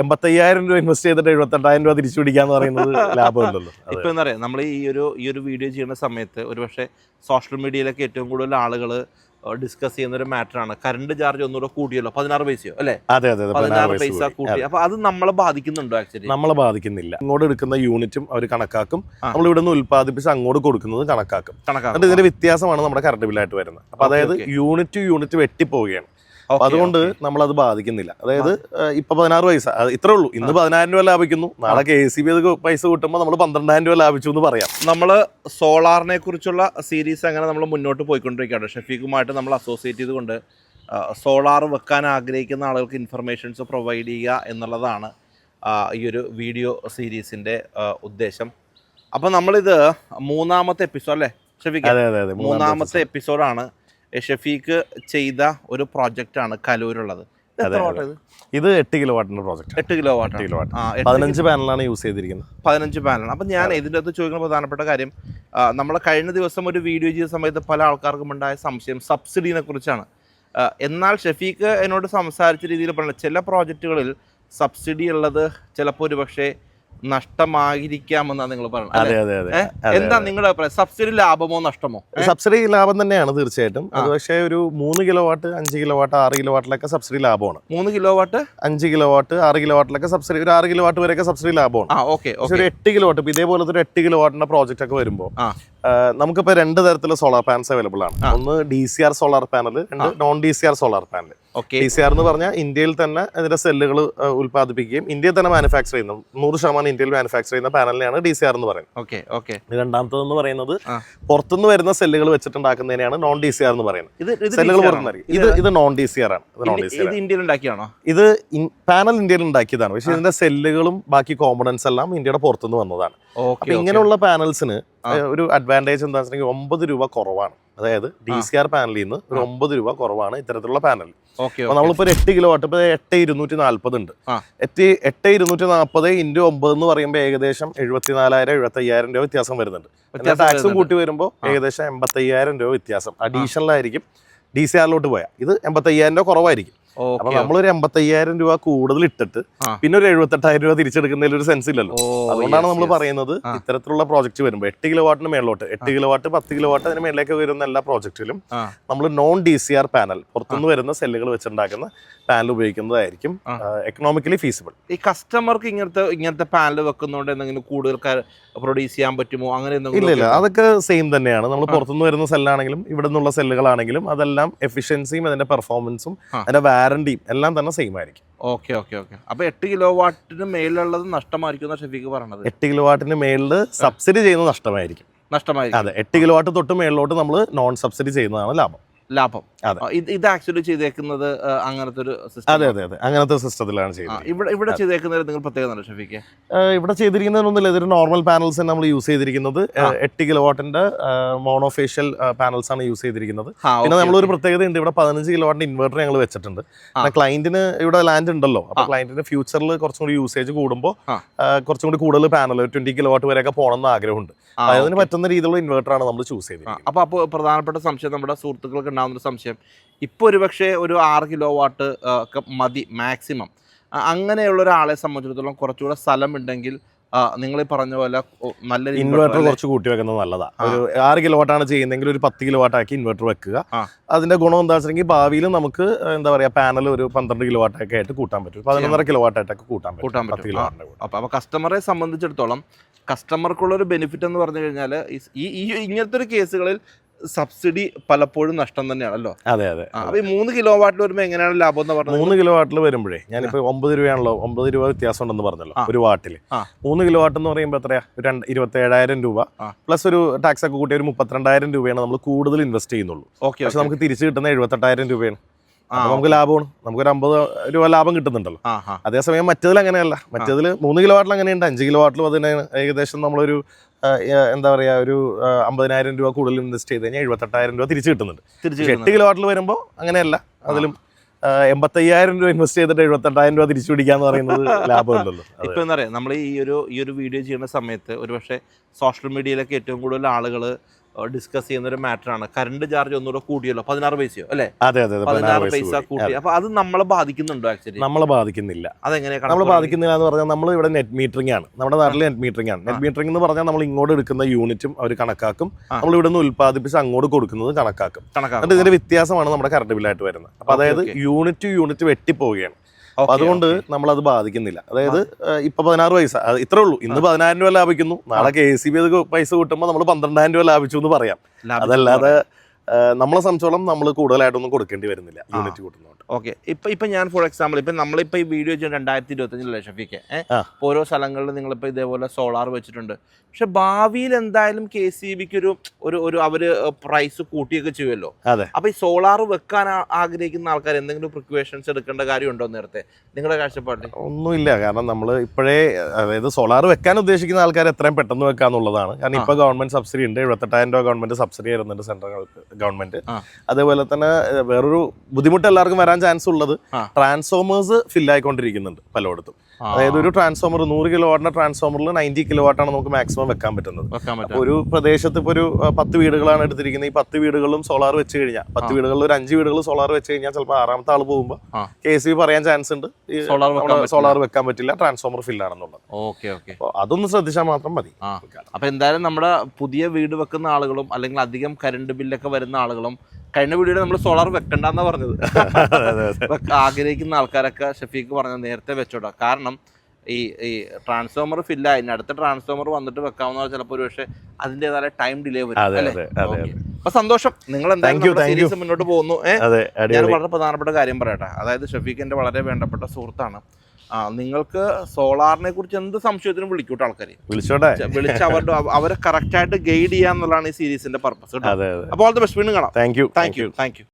എൺപത്തയ്യായിരം രൂപ ഇൻവെസ്റ്റ് ചെയ്തിട്ട് എഴുപത്തെട്ടായിരം രൂപ തിരിച്ചു പിടിക്കാന്ന് പറയുന്നത് ലാഭമുണ്ടല്ലോ. ഇപ്പൊ എന്താ പറയാ നമ്മൾ ഈ ഒരു ഈ ഒരു വീഡിയോ ചെയ്യുന്ന സമയത്ത് ഒരുപക്ഷെ സോഷ്യൽ മീഡിയയിലൊക്കെ ഏറ്റവും കൂടുതൽ ആളുകൾ ഡിസ്കസ് ചെയ്യുന്ന ഒരു മാറ്ററാണ് കറണ്ട് ചാർജ് ഒന്നുകൂടെ കൂടിയല്ലോ പതിനാറ് പൈസയോ അല്ലേ? അതെ അതെ പതിനാറ് പൈസ കൂട്ടി. അപ്പൊ അത് നമ്മളെ ബാധിക്കുന്നുണ്ടോ ആക്ച്വലി നമ്മളെ ബാധിക്കുന്നില്ല. ഇങ്ങോട്ട് എടുക്കുന്ന യൂണിറ്റും അവർ കണക്കാക്കും. നമ്മൾ ഇവിടെ നിന്ന് ഉൽപ്പാദിപ്പിച്ച് അങ്ങോട്ട് കൊടുക്കുന്നത് കണക്കാക്കും. കണക്കാക്കും. ഇതിന്റെ വ്യത്യാസമാണ് നമ്മുടെ കറണ്ട് ബില്ലായിട്ട് വരുന്നത്. അപ്പൊ അതായത് യൂണിറ്റ് യൂണിറ്റ് യൂണിറ്റ് വെട്ടിപ്പോവുകയാണ്. അപ്പൊ അതുകൊണ്ട് നമ്മൾ അത് ബാധിക്കുന്നില്ല. അതായത് ഇപ്പൊ പതിനാറ് പൈസ. ഇത്രേ ഉള്ളൂ. ഇന്ന് പതിനായിരം രൂപ ലാഭിക്കുന്നു. നാളെ കെ സി ബി പൈസ കിട്ടുമ്പോൾ നമ്മൾ പന്ത്രണ്ടായിരം രൂപ ലാഭിച്ചു എന്ന് പറയാം. നമ്മൾ സോളാറിനെ കുറിച്ചുള്ള സീരീസ് അങ്ങനെ നമ്മൾ മുന്നോട്ട് പോയിക്കൊണ്ടിരിക്കുകയാണ്. ഷഫീഖുമായിട്ട് നമ്മൾ അസോസിയേറ്റ് ചെയ്തുകൊണ്ട് സോളാർ വെക്കാൻ ആഗ്രഹിക്കുന്ന ആളുകൾക്ക് ഇൻഫർമേഷൻസ് പ്രൊവൈഡ് ചെയ്യുക എന്നുള്ളതാണ് ഈ ഒരു വീഡിയോ സീരീസിന്റെ ഉദ്ദേശം. അപ്പോൾ നമ്മളിത് മൂന്നാമത്തെ എപ്പിസോഡ് അല്ലേ ഷഫീഖ്? അതെ അതെ അതെ. മൂന്നാമത്തെ എപ്പിസോഡാണ്. ഷഫീഖ് ചെയ്ത ഒരു പ്രോജക്റ്റാണ് കലൂരുള്ളത്. ഇത് എട്ട് കിലോ വാട്ടിന്റെ പ്രോജക്റ്റ് എട്ട് കിലോ വാട്ട് കിലോ വാട്ട് പതിനഞ്ച് പാനലാണ് യൂസ് ചെയ്തിരിക്കുന്നത്. പതിനഞ്ച് പാനലാണ്. അപ്പം ഞാൻ ഇതിന്റെ അകത്ത് ചോദിക്കുന്ന പ്രധാനപ്പെട്ട കാര്യം നമ്മൾ കഴിഞ്ഞ ദിവസം ഒരു വീഡിയോ ചെയ്ത സമയത്ത് പല ആൾക്കാർക്കും ഉണ്ടായ സംശയം സബ്സിഡിനെ കുറിച്ചാണ്. എന്നാൽ ഷഫീഖ് എന്നോട് സംസാരിച്ച രീതിയിൽ പറഞ്ഞ ചില പ്രോജക്റ്റുകളിൽ സബ്സിഡി ഉള്ളത് ചിലപ്പോൾ ഒരു പക്ഷേ നഷ്ടമായിരിക്കാമെന്നാണ് നിങ്ങൾ പറഞ്ഞത് അതെ അതെ അതെ. എന്താ നിങ്ങളുടെ അഭിപ്രായം? സബ്സിഡി ലാഭമോ നഷ്ടമോ? സബ്സിഡി ലാഭം തന്നെയാണ് തീർച്ചയായിട്ടും. അത് പക്ഷേ ഒരു മൂന്ന് കിലോ വാട്ട് അഞ്ച് കിലോ വാട്ട് ആറ് കിലോ വാട്ടിലൊക്കെ സബ്സിഡി ലാഭമാണ്. മൂന്ന് കിലോ വാട്ട് അഞ്ച് കിലോ വാട്ട് ആറ് കിലോ വാട്ടിലൊക്കെ സബ്സിഡി ഒരു ആറ് കിലോ വാട്ട് വരെയൊക്കെ സബ്സിഡി ലാഭമാണ്. ഓക്കെ ഒരു എട്ട് കിലോ വാട്ട് ഇതേപോലത്തെ ഒരു എട്ട് കിലോ വാട്ടിന്റെ പ്രോജക്റ്റ് ഒക്കെ വരുമ്പോൾ നമുക്കിപ്പോ നമുക്കിപ്പോൾ രണ്ട് തരത്തിലുള്ള സോളാർ പാനൽസ് അവൈലബിൾ ആണ്. ഒന്ന് D C R solar panel രണ്ട് non D C R solar panel okay D C R എന്ന് പറഞ്ഞാൽ ഇന്ത്യയിൽ തന്നെ അതിന്റെ സെല്ലുകൾ ഉൽപ്പാദിപ്പിക്കുകയും ഇന്ത്യയിൽ തന്നെ മാനുഫാക്ചർ ചെയ്യുന്നു. നൂറ് ശതമാനം ഇന്ത്യയിൽ മാനുഫാക്ചർ ചെയ്യുന്ന പാനലിനെയാണ് ഡി സി ആർ എന്ന് പറയുന്നത്. ഓക്കെ ഓക്കെ രണ്ടാമത്തതെന്ന് പറയുന്നത് പുറത്തുനിന്ന് വരുന്ന സെല്ലുകൾ വെച്ചിട്ടുണ്ടാക്കുന്നതിനെയാണ് നോൺ ഡി സി ആർ എന്ന് പറയുന്നത്. സെല്ലുകൾ പുറത്തുനിന്ന്? ഇത് ഇത് നോൺ ഡി സി ആർ ആണ്. ഇന്ത്യയിൽ ഉണ്ടാക്കിയാണോ? ഇത് പാനൽ ഇന്ത്യയിൽ ഉണ്ടാക്കിയതാണ്. പക്ഷേ ഇതിന്റെ സെല്ലുകളും ബാക്കി കോമ്പണൻസ് എല്ലാം ഇന്ത്യയുടെ പുറത്തുനിന്ന് വന്നതാണ്. അപ്പൊ ഇങ്ങനെയുള്ള പാനൽസിന് ഒരു അഡ്വാന്റേജ് എന്താ വെച്ചിട്ടുണ്ടെങ്കിൽ ഒമ്പത് രൂപ കുറവാണ്. അതായത് ഡി സി ആർ പാനലിൽ നിന്ന് ഒരു ഒമ്പത് രൂപ കുറവാണ് ഇത്തരത്തിലുള്ള പാനൽ. ഓക്കെ അപ്പൊ നമ്മളിപ്പോ ഒരു എട്ട് കിലോ വാട്ട് ഇപ്പൊ എട്ട് ഇരുന്നൂറ്റി നാല്പത് ഉണ്ട്. എട്ട് എട്ട് ഇരുന്നൂറ്റി നാൽപ്പത് ഇന്റു ഒമ്പത് എന്ന് പറയുമ്പോൾ ഏകദേശം എഴുപത്തിനാലായിരം എഴുപത്തി അയ്യായിരം രൂപ വ്യത്യാസം വരുന്നുണ്ട്. വ്യത്യാസം ടാക്സും കൂട്ടി വരുമ്പോൾ. ഏകദേശം എൺപത്തയ്യായിരം രൂപ വ്യത്യാസം. അഡീഷണൽ ആയിരിക്കും ഡി സി ആറിലോട്ട് പോയാൽ ഇത് എൺപത്തയ്യായിരം രൂപ കുറവായിരിക്കും. അപ്പൊ നമ്മൾ നമ്മളൊരു എൺപത്തയ്യായിരം രൂപ കൂടുതൽ ഇട്ടിട്ട് പിന്നെ ഒരു എഴുപത്തെട്ടായിരം രൂപ തിരിച്ചെടുക്കുന്നതിൽ ഒരു സെൻസ് ഇല്ലല്ലോ. അതുകൊണ്ടാണ് നമ്മൾ പറയുന്നത് ഇത്തരത്തിലുള്ള പ്രോജക്റ്റ് വരുമ്പോൾ എട്ട് കിലോ വാട്ടിന് മേളിലോട്ട് എട്ട് കിലോ വാട്ട് പത്ത് കിലോ വാട്ട് അതിന് മേളിലേക്ക് വരുന്ന എല്ലാ പ്രോജക്റ്റിലും നമ്മൾ non D C R panel പുറത്തുനിന്ന് വരുന്ന സെല്ലുകൾ വെച്ചുണ്ടാക്കുന്ന പാനൽ ഉപയോഗിക്കുന്നതായിരിക്കും എക്കണോമിക്കലി ഫീസിബിൾ ഈ കസ്റ്റമർക്ക് ഇങ്ങനത്തെ ഇങ്ങനത്തെ പാനൽ വെക്കുന്നതുകൊണ്ട് എന്തെങ്കിലും കൂടുതൽ പ്രൊഡ്യൂസ് ചെയ്യാൻ പറ്റുമോ? അങ്ങനെ ഇല്ല ഇല്ല. അതൊക്കെ സെയിം തന്നെയാണ്. നമ്മൾ. പുറത്തുനിന്ന് വരുന്ന സെല്ലാണെങ്കിലും ഇവിടെ നിന്നുള്ള സെല്ലുകളാണെങ്കിലും അതെല്ലാം എഫിഷ്യൻസിയും അതിന്റെ പെർഫോമൻസും അതിന്റെ അതിന്റെ വാറണ്ടിയും എല്ലാം തന്നെ സെയിം ആയിരിക്കും. ഓക്കെ ഓക്കെ ഓക്കെ അപ്പൊ എട്ട് കിലോ വാട്ടിന് മേലുള്ളത് നഷ്ടമായിരിക്കും എന്നാ ഷഫീഖ് പറഞ്ഞത് എട്ട് കിലോ വാട്ടിന് മേളിൽ സബ്സിഡി ചെയ്യുന്നത് നഷ്ടമായിരിക്കും. നഷ്ടമായിരിക്കും. അതെ എട്ട് കിലോ വാട്ട് തൊട്ട് മേളിലോട്ട് നമ്മൾ നോൺ സബ്സിഡി ചെയ്യുന്നതാണ് ലാഭം. ലാഭം. ഇത് ആക്ച്വലി ചെയ്തേക്കുന്നത് അങ്ങനത്തെ ഒരു അതെ അതെ അതെ. അങ്ങനത്തെ സിസ്റ്റത്തിലാണ് ചെയ്യുന്നത് ഇവിടെ ഇവിടെ ചെയ്തേക്കുന്നത് നിങ്ങൾ പ്രത്യേകത ഷഫീഖ് ഏഹ് ഇവിടെ ചെയ്തിരിക്കുന്നതൊന്നുമില്ല ഇതൊരു നോർമൽ പാനൽസ് നമ്മൾ യൂസ് ചെയ്തിരിക്കുന്നത്. എട്ട് കിലോ വാട്ടിന്റെ മോണോഫേഷ്യൽ പാനൽസ് ആണ് യൂസ് ചെയ്തിരിക്കുന്നത്. പിന്നെ നമ്മളൊരു പ്രത്യേകത ഉണ്ട് ഇവിടെ പതിനഞ്ച് കിലോ വാട്ടിന്റെ ഇൻവെർട്ടർ ഞങ്ങൾ വെച്ചിട്ടുണ്ട്. ക്ലയന്റിന് ഇവിടെ ലാൻഡ് ഉണ്ടല്ലോ. അപ്പൊ. ക്ലയന്റിന് ഫ്യൂച്ചറിൽ കുറച്ചും കൂടി യൂസേജ് കൂടുമ്പോൾ. കുറച്ചും കൂടി കൂടുതൽ പാനൽ ട്വന്റി കിലോ വാട്ട് വരെയൊക്കെ പോകണമെന്ന് ആഗ്രഹമുണ്ട്. അതിന് പറ്റുന്ന രീതിയിലുള്ള ഇൻവെർട്ടർ ആണ് നമ്മൾ ചൂസ് ചെയ്തത് അപ്പൊ പ്രധാനപ്പെട്ട സംശയം നമ്മുടെ സുഹൃത്തുക്കൾക്ക് ഉണ്ടാകുന്ന സംശയം. ഇപ്പോൾ ഒരു പക്ഷേ ഒരു ആറ് കിലോ വാട്ട് ഒക്കെ മതി മാക്സിമം. അങ്ങനെയുള്ള ഒരാളെ സംബന്ധിച്ചിടത്തോളം കുറച്ചുകൂടെ സ്ഥലം ഉണ്ടെങ്കിൽ നിങ്ങൾ പറഞ്ഞ പോലെ നല്ല ഇൻവെർട്ടർ? കുറച്ച് കൂട്ടി വെക്കുന്നത് നല്ലതാണ് ഒരു ആറ് കിലോ വാട്ടാണ് ചെയ്യുന്നതെങ്കിൽ ഒരു പത്ത് കിലോ വാട്ടാക്കി ഇൻവെർട്ടർ വെക്കുക. അതിന്റെ ഗുണം എന്താ വെച്ചിട്ടുണ്ടെങ്കിൽ ഭാവിയിൽ നമുക്ക് എന്താ പറയാ പാനൽ ഒരു പന്ത്രണ്ട് കിലോ വാട്ടൊക്കെ ആയിട്ട് കൂട്ടാൻ പറ്റും. പതിനൊന്നര കിലോ വാട്ടായിട്ടൊക്കെ കൂട്ടാൻ പറ്റും. കൂട്ടാൻ പറ്റും. അപ്പോൾ കസ്റ്റമറെ സംബന്ധിച്ചിടത്തോളം കസ്റ്റമർക്കുള്ള ഒരു ബെനിഫിറ്റ് എന്ന് പറഞ്ഞു കഴിഞ്ഞാൽ ഈ ഈ ഇങ്ങനത്തെ ഒരു കേസുകളിൽ സബ്സിഡി പലപ്പോഴും നഷ്ടം തന്നെയാണല്ലോ. അതെ അതെ. അപ്പൊ ഈ മൂന്ന് കിലോ വാട്ടിൽ വരുമ്പോൾ എങ്ങനെയാണ് ലാഭം എന്ന് പറഞ്ഞത്? മൂന്ന് കിലോ വാട്ടിൽ വരുമ്പോഴേ ഞാനിപ്പോ ഒമ്പത് രൂപയാണല്ലോ ഒമ്പത് രൂപ വ്യത്യാസം ഉണ്ടെന്ന് പറഞ്ഞല്ലോ ഒരു വാട്ടിൽ. മൂന്ന് കിലോ വാട്ട് എന്ന് പറയുമ്പോൾ എത്രയാ? രണ്ട് ഇരുപത്തി ഏഴായിരം രൂപ പ്ലസ് ഒരു ടാക്സ് ഒക്കെ കൂട്ടി ഒരു മുപ്പത്തിരണ്ടായിരം രൂപയാണ് നമ്മൾ കൂടുതൽ ഇൻവെസ്റ്റ് ചെയ്യുന്നുള്ളൂ. ഓക്കെ പക്ഷെ നമുക്ക് തിരിച്ചു കിട്ടുന്ന എഴുപത്തെട്ടായിരം രൂപയാണ്. നമുക്ക് ലാഭമാണ്. നമുക്ക് ഒരു അമ്പത് രൂപ ലാഭം കിട്ടുന്നുണ്ടല്ലോ. അതേസമയം മറ്റേതിൽ അങ്ങനെയല്ല. മറ്റേതിൽ മൂന്ന് കിലോ വാട്ടിൽ അങ്ങനെയുണ്ട്. അഞ്ച് കിലോ വാട്ടിലും അതിന് ഏകദേശം നമ്മളൊരു എന്താ പറയാ ഒരു അമ്പതിനായിരം രൂപ കൂടുതൽ ഇൻവെസ്റ്റ് ചെയ്ത് കഴിഞ്ഞാൽ എഴുപത്തെട്ടായിരം രൂപ തിരിച്ചു കിട്ടുന്നുണ്ട്. എട്ട് കിലോ വാട്ടിൽ വരുമ്പോൾ അങ്ങനെയല്ല. അതിലും എൺപത്തയ്യായിരം രൂപ ഇൻവെസ്റ്റ് ചെയ്തിട്ട് എഴുപത്തെട്ടായിരം രൂപ തിരിച്ചു പിടിക്കാന്ന് പറയുന്നത് ലാഭമല്ലല്ലോ. ഇപ്പൊ എന്താ പറയാ നമ്മൾ ഈ ഒരു ഈ ഒരു വീഡിയോ ചെയ്യുന്ന സമയത്ത് ഒരുപക്ഷെ സോഷ്യൽ മീഡിയയിലൊക്കെ ഏറ്റവും കൂടുതൽ ആളുകൾ ഡിസ്കസ് ചെയ്യുന്ന ഒരു മാറ്ററാണ് കറണ്ട് ചാർജ് ഒന്നുകൂടെ കൂടിയല്ലോ പതിനാറ് പൈസയോ അല്ലേ? അതെ അതെ പതിനാറ് പൈസ കൂടി. കൂട്ടി. അപ്പൊ അത് നമ്മളെ ബാധിക്കുന്നുണ്ടോ ആക്ച്വലി നമ്മളെ ബാധിക്കുന്നില്ല. അതെങ്ങനെയാണ് നമ്മൾ ബാധിക്കുന്നില്ല എന്ന് പറഞ്ഞാൽ നമ്മൾ ഇവിടെ നെറ്റ് മീറ്ററിംഗ് ആണ്. നമ്മുടെ നാട്ടിൽ നെറ്റ് മീറ്ററിംഗ് ആണ്. നെറ്റ് മീറ്ററിംഗ് എന്ന് പറഞ്ഞാൽ നമ്മൾ ഇങ്ങോട്ട് എടുക്കുന്ന യൂണിറ്റും അവർ കണക്കാക്കും. നമ്മൾ ഇവിടെ നിന്ന് ഉൽപ്പാദിപ്പിച്ച് അങ്ങോട്ട് കൊടുക്കുന്നത് കണക്കാക്കും. കണക്കാക്കും. ഇതിന്റെ വ്യത്യാസമാണ് നമ്മുടെ കറണ്ട് ബില്ലായിട്ട് വരുന്നത്. അപ്പൊ അതായത് യൂണിറ്റ് യൂണിറ്റ് യൂണിറ്റ് വെട്ടിപ്പോവുകയാണ്. അപ്പൊ അതുകൊണ്ട് നമ്മൾ അത് ബാധിക്കുന്നില്ല. അതായത് ഇപ്പൊ പതിനാറ് പൈസ ഇത്രേ ഉള്ളൂ. ഇന്ന് പതിനായിരം രൂപ ലാഭിക്കുന്നു. നാളെ കെ സി ബി പൈസ കൂട്ടുമ്പോൾ നമ്മൾ പന്ത്രണ്ടായിരം രൂപ ലാഭിച്ചു എന്ന് പറയാം. അതല്ലാതെ നമ്മളെ സംബന്ധിച്ചോളം നമ്മൾ കൂടുതലായിട്ടൊന്നും കൊടുക്കേണ്ടി വരുന്നില്ല യൂണിറ്റ് കൂട്ടുന്നതുകൊണ്ട്. ഓക്കെ ഇപ്പൊ ഇപ്പൊ ഞാൻ ഫോർ എക്സാമ്പിൾ ഇപ്പൊ നമ്മളിപ്പോ ഈ വീഡിയോ ചെയ്യുന്ന രണ്ടായിരത്തി ഇരുപത്തഞ്ചിലല്ലേ ഷഫിക്ക് ഏഹ് ആ. ഓരോ സ്ഥലങ്ങളിലും നിങ്ങളിപ്പോ ഇതേപോലെ സോളാർ വെച്ചിട്ടുണ്ട്. പക്ഷെ ഭാവിയിൽ എന്തായാലും കെ സി ബിക്ക് ഒരു ഒരു ഒരു അവർ പ്രൈസ് കൂട്ടിയൊക്കെ ചെയ്യുമല്ലോ. അതെ. അപ്പൊ ഈ സോളാർ വെക്കാൻ ആഗ്രഹിക്കുന്ന ആൾക്കാർ എന്തെങ്കിലും പ്രിക്വേഷൻസ് എടുക്കേണ്ട കാര്യമുണ്ടോ നേരത്തെ? നിങ്ങളുടെ കാഴ്ചപ്പാടിൽ ഒന്നുമില്ല. കാരണം നമ്മൾ ഇപ്പോഴേ അതായത് സോളാർ വെക്കാൻ ഉദ്ദേശിക്കുന്ന ആൾക്കാർ എത്രയും പെട്ടെന്ന് വെക്കാന്നുള്ളതാണ്. കാരണം ഇപ്പൊ ഗവൺമെന്റ് സബ്സിഡി ഉണ്ട്. എഴുപത്തെട്ടായിരം രൂപ ഗവൺമെന്റ് സബ്സിഡി തരുന്നുണ്ട് സെൻട്രൽ ഗവൺമെന്റ്. അതേപോലെ തന്നെ വേറൊരു ബുദ്ധിമുട്ട് എല്ലാവർക്കും വരാൻ ചാൻസ് ഉള്ളത്. ട്രാൻസ്ഫോമേഴ്സ് ഫില്ലായിക്കൊണ്ടിരിക്കുന്നുണ്ട് പലയിടത്തും. അതായത് ഒരു ട്രാൻസ്ഫോമർ നൂറ് കിലോ വാട്ടിന്റെ ട്രാൻസ്ഫോമറിൽ നയന്റി കിലോ വാട്ടാണ് നമുക്ക് മാക്സിമം വെക്കാൻ പറ്റുന്നത്. ഒരു പ്രദേശത്ത് ഇപ്പോൾ ഒരു പത്ത് വീടുകളാണ് എടുത്തിരിക്കുന്നത്. ഈ പത്ത് വീടുകളിലും സോളാർ വെച്ച് കഴിഞ്ഞാൽ പത്ത് വീടുകളിൽ ഒരു അഞ്ച് വീടുകൾ സോളാർ വെച്ച് കഴിഞ്ഞാൽ ചിലപ്പോൾ ആറാമത്തെ ആൾ പോകുമ്പോൾ. കെ സി പറയാൻ ചാൻസ് ഉണ്ട്. സോളാർ വെക്കാൻ പറ്റില്ല. ട്രാൻസ്ഫോമർ ഫില്ലാണെന്നുള്ളത് ഓക്കെ ഓക്കെ. അപ്പോൾ അതൊന്ന് ശ്രദ്ധിച്ചാൽ മാത്രം മതി. അപ്പൊ എന്തായാലും നമ്മുടെ പുതിയ വീട് വെക്കുന്ന ആളുകളും അല്ലെങ്കിൽ അധികം കറണ്ട് ബില്ലൊക്കെ വരുന്ന ആളുകളും കഴിഞ്ഞ വീഡിയോയിൽ നമ്മൾ സോളാർ വെക്കണ്ടെന്നാ പറഞ്ഞത്. ആഗ്രഹിക്കുന്ന ആൾക്കാരൊക്കെ ഷഫീഖ് പറഞ്ഞ നേരത്തെ വെച്ചോട്ടോ. കാരണം ഈ ഈ ട്രാൻസ്ഫോമർ ഫില്ലായി അടുത്ത ട്രാൻസ്ഫോമർ വന്നിട്ട് വെക്കാവുന്ന ചിലപ്പോൾ ഒരു പക്ഷേ അതിന്റെതായ ടൈം ഡിലേ വരും അപ്പൊ സന്തോഷം. നിങ്ങൾ you. സീരീസ് മുന്നോട്ട് പോകുന്നു. ഞാൻ വളരെ പ്രധാനപ്പെട്ട കാര്യം പറയട്ടെ. അതായത് ഷഫീഖ് എന്റെ വളരെ വേണ്ടപ്പെട്ട സുഹൃത്താണ്. ആ നിങ്ങൾക്ക് സോളാറിനെ കുറിച്ച് എന്ത് സംശയത്തിനും വിളിക്കൂട്ടോ ആൾക്കാർ വിളിച്ചോട്ടെ? വിളിച്ച് അവരുടെ അവരെ കറക്റ്റ് ആയിട്ട് ഗൈഡ് ചെയ്യാന്നുള്ളതാണ് ഈ സീരീസിന്റെ പർപ്പസ് അപ്പോൾ ഓൾ ദ ബെസ്റ്റ് വീണ്ടും കാണാം. Thank you thank you thank you